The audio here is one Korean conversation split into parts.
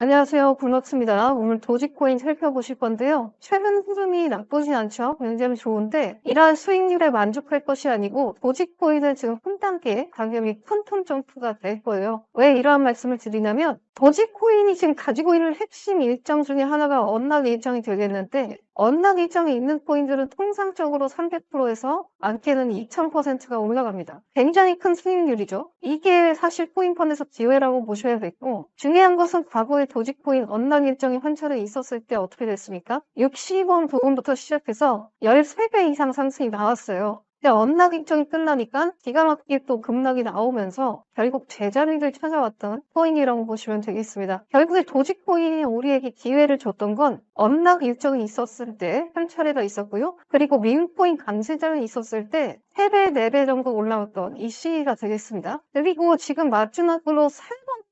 안녕하세요. 굴럭스입니다. 오늘 도지코인 살펴보실 건데요. 최근 흐름이 나쁘진 않죠. 굉장히 좋은데 이러한 수익률에 만족할 것이 아니고 도지코인은 지금 한 단계 가격이 퀀텀 점프가 될 거예요. 왜 이러한 말씀을 드리냐면 도지코인이 지금 가지고 있는 핵심 일정 중에 하나가 언락 일정이 되겠는데 언락 일정이 있는 코인들은 통상적으로 300%에서 많게는 2000%가 올라갑니다. 굉장히 큰 수익률이죠. 이게 사실 코인펀에서 기회라고 보셔야겠고 중요한 것은 과거에 도지코인 언락 일정이 환차에 있었을 때 어떻게 됐습니까? 60원 부분부터 시작해서 13배 이상 상승이 나왔어요. 근데 언락 일정이 끝나니까 기가 막히게 또 급락이 나오면서 결국 제자리를 찾아왔던 코인이라고 보시면 되겠습니다. 결국에 도지코인이 우리에게 기회를 줬던 건 언락 일정이 있었을 때 한 차례가 있었고요. 그리고 민코인 강세장이 있었을 때 3배, 4배 정도 올라왔던 이 시기가 되겠습니다. 그리고 지금 마지막으로 세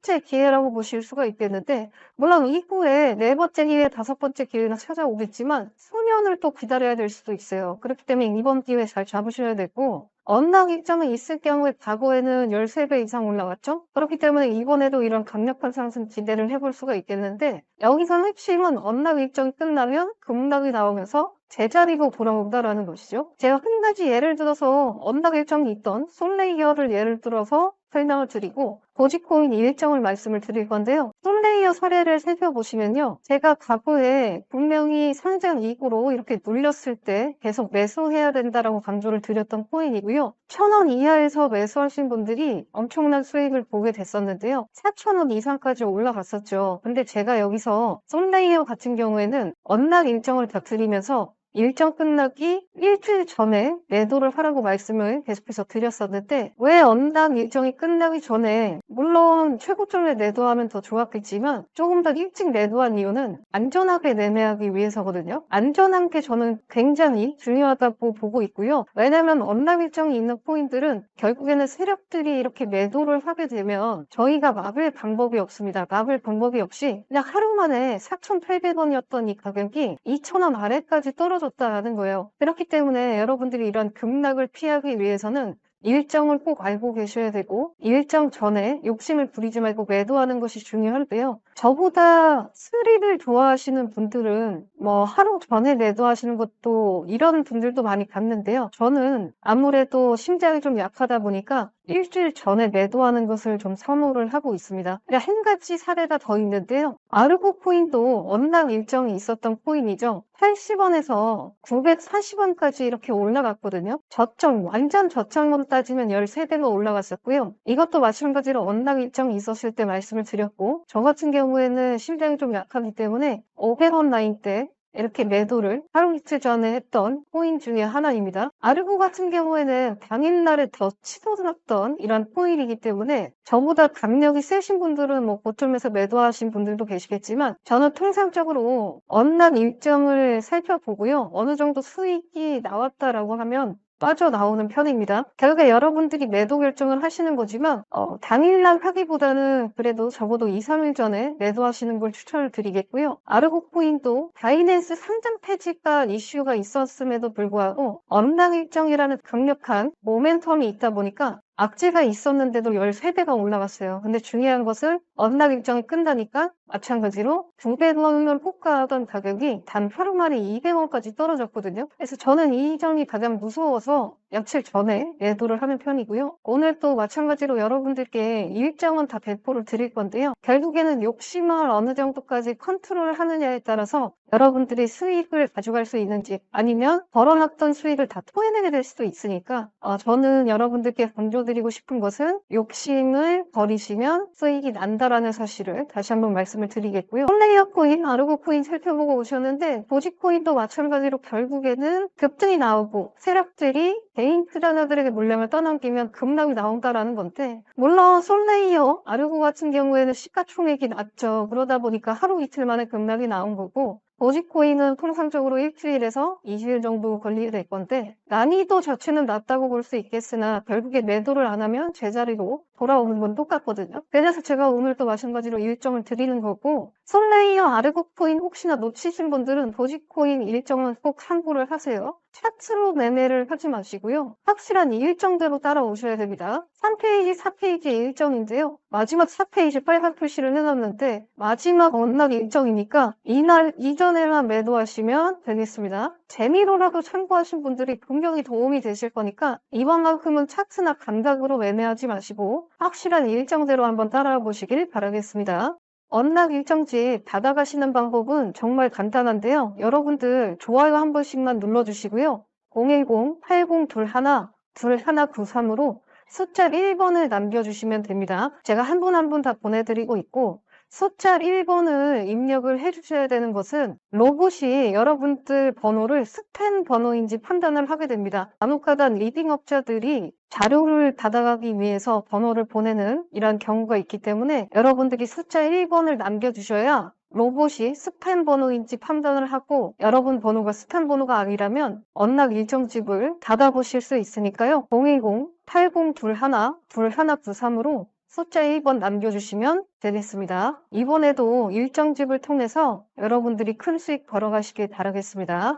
번째 기회라고 보실 수가 있겠는데 물론 이후에 네 번째 기회, 다섯 번째 기회는 찾아오겠지만 수년을 또 기다려야 될 수도 있어요. 그렇기 때문에 이번 기회 잘 잡으셔야 되고 언락 일정이 있을 경우에 과거에는 13배 이상 올라왔죠? 그렇기 때문에 이번에도 이런 강력한 상승 기대를 해볼 수가 있겠는데 여기서 핵심은 언락 일정이 끝나면 급락이 나오면서 제자리로 돌아온다라는 것이죠. 제가 한 가지 예를 들어서 언락 일정이 있던 솔레이어를 예를 들어서 설명을 드리고 도지코인 일정을 말씀을 드릴 건데요. 솔레이어 사례를 살펴보시면요. 제가 과거에 분명히 상장 이익으로 이렇게 눌렸을 때 계속 매수해야 된다라고 강조를 드렸던 코인이고요. 천 원 이하에서 매수하신 분들이 엄청난 수익을 보게 됐었는데요. 4천 원 이상까지 올라갔었죠. 근데 제가 여기서 솔레이어 같은 경우에는 언락 일정을 다 드리면서 일정 끝나기 일주일 전에 매도를 하라고 말씀을 계속해서 드렸었는데 왜 언락 일정이 끝나기 전에 물론 최고점에 매도하면 더 좋았겠지만 조금 더 일찍 매도한 이유는 안전하게 매매하기 위해서거든요. 안전한 게 저는 굉장히 중요하다고 보고 있고요. 왜냐하면 언락 일정이 있는 코인들은 결국에는 세력들이 이렇게 매도를 하게 되면 저희가 막을 방법이 없습니다. 막을 방법이 없이 그냥 하루 만에 4,800원이었던 이 가격이 2,000원 아래까지 떨어져 떨어졌다는 거예요. 그렇기 때문에 여러분들이 이런 급락을 피하기 위해서는 일정을 꼭 알고 계셔야 되고 일정 전에 욕심을 부리지 말고 매도하는 것이 중요한데요. 저보다 스릴을 좋아하시는 분들은 뭐 하루 전에 매도하시는 것도 이런 분들도 많이 갔는데요. 저는 아무래도 심장이 좀 약하다 보니까 일주일 전에 매도하는 것을 좀 선호를 하고 있습니다. 한 가지 사례가 더 있는데요. 아르고 코인도 언락 일정이 있었던 코인이죠. 80원에서 940원까지 이렇게 올라갔거든요. 저점, 완전 저점으로 따지면 13배가 올라갔었고요. 이것도 마찬가지로 언락 일정이 있었을 때 말씀을 드렸고, 저 같은 경우에는 심장이 좀 약하기 때문에 500원 라인 때 이렇게 매도를 하루 이틀 전에 했던 코인 중에 하나입니다. 아르고 같은 경우에는 당일날에 더 치솟았던 이런 코인이기 때문에 저보다 강력이 세신 분들은 뭐 고점에서 매도하신 분들도 계시겠지만 저는 통상적으로 언락 일정을 살펴보고요. 어느 정도 수익이 나왔다라고 하면 빠져나오는 편입니다. 결국에 여러분들이 매도 결정을 하시는 거지만 어, 당일날 하기보다는 그래도 적어도 2, 3일 전에 매도하시는 걸 추천을 드리겠고요. 아르고 코인도 바이낸스 상장 폐지가 이슈가 있었음에도 불구하고 언락 일정이라는 강력한 모멘텀이 있다 보니까 악재가 있었는데도 13배가 올라갔어요. 근데 중요한 것은 언락 일정이 끝나니까 마찬가지로 200원을 호가하던 가격이 단 하루 만에 200원까지 떨어졌거든요. 그래서 저는 이 점이 가장 무서워서 며칠 전에 매도를 하는 편이고요. 오늘 또 마찬가지로 여러분들께 일정은 다 배포를 드릴 건데요. 결국에는 욕심을 어느 정도까지 컨트롤 하느냐에 따라서 여러분들이 수익을 가져갈 수 있는지 아니면 벌어놨던 수익을 다 토해내게 될 수도 있으니까 어, 저는 여러분들께 강조드리고 싶은 것은 욕심을 버리시면 수익이 난다라는 사실을 다시 한번 말씀을 드리겠고요. 플레이어 코인, 아르고 코인 살펴보고 오셨는데 도지코인도 마찬가지로 결국에는 급등이 나오고 세력들이 개인 투자자들에게 물량을 떠넘기면 급락이 나온다라는 건데 물론 솔레이어, 아르고 같은 경우에는 시가총액이 낮죠. 그러다 보니까 하루 이틀 만에 급락이 나온 거고 도지코인은 통상적으로 일주일에서 20일 정도 걸리게 될 건데 난이도 자체는 낮다고 볼 수 있겠으나 결국에 매도를 안 하면 제자리로 돌아오는 건 똑같거든요. 그래서 제가 오늘 또 마찬가지로 일정을 드리는 거고 솔레이어 아르고코인 혹시나 놓치신 분들은 도지코인 일정은 꼭 참고를 하세요. 차트로 매매를 하지 마시고요. 확실한 이 일정대로 따라오셔야 됩니다. 3페이지, 4페이지 일정인데요. 마지막 4페이지 빨간 표시를 해놨는데 마지막 언락 일정이니까 이날 이전에만 매도하시면 되겠습니다. 재미로라도 참고하신 분들이 분명히 도움이 되실 거니까 이번만큼은 차트나 감각으로 매매하지 마시고 확실한 일정대로 한번 따라와 보시길 바라겠습니다. 언락 일정지 받아가시는 방법은 정말 간단한데요. 여러분들 좋아요 한 번씩만 눌러주시고요. 010-8021-2193으로 숫자 1번을 남겨주시면 됩니다. 제가 한 분 한 분 다 보내드리고 있고 숫자 1번을 입력을 해주셔야 되는 것은 로봇이 여러분들 번호를 스팸 번호인지 판단을 하게 됩니다. 간혹가다 리딩업자들이 자료를 받아가기 위해서 번호를 보내는 이런 경우가 있기 때문에 여러분들이 숫자 1번을 남겨주셔야 로봇이 스팸 번호인지 판단을 하고 여러분 번호가 스팸 번호가 아니라면 언락 일정집을 닫아보실 수 있으니까요. 010-8021-2193으로 숫자 1번 남겨주시면 되겠습니다. 이번에도 일정집을 통해서 여러분들이 큰 수익 벌어가시길 바라겠습니다.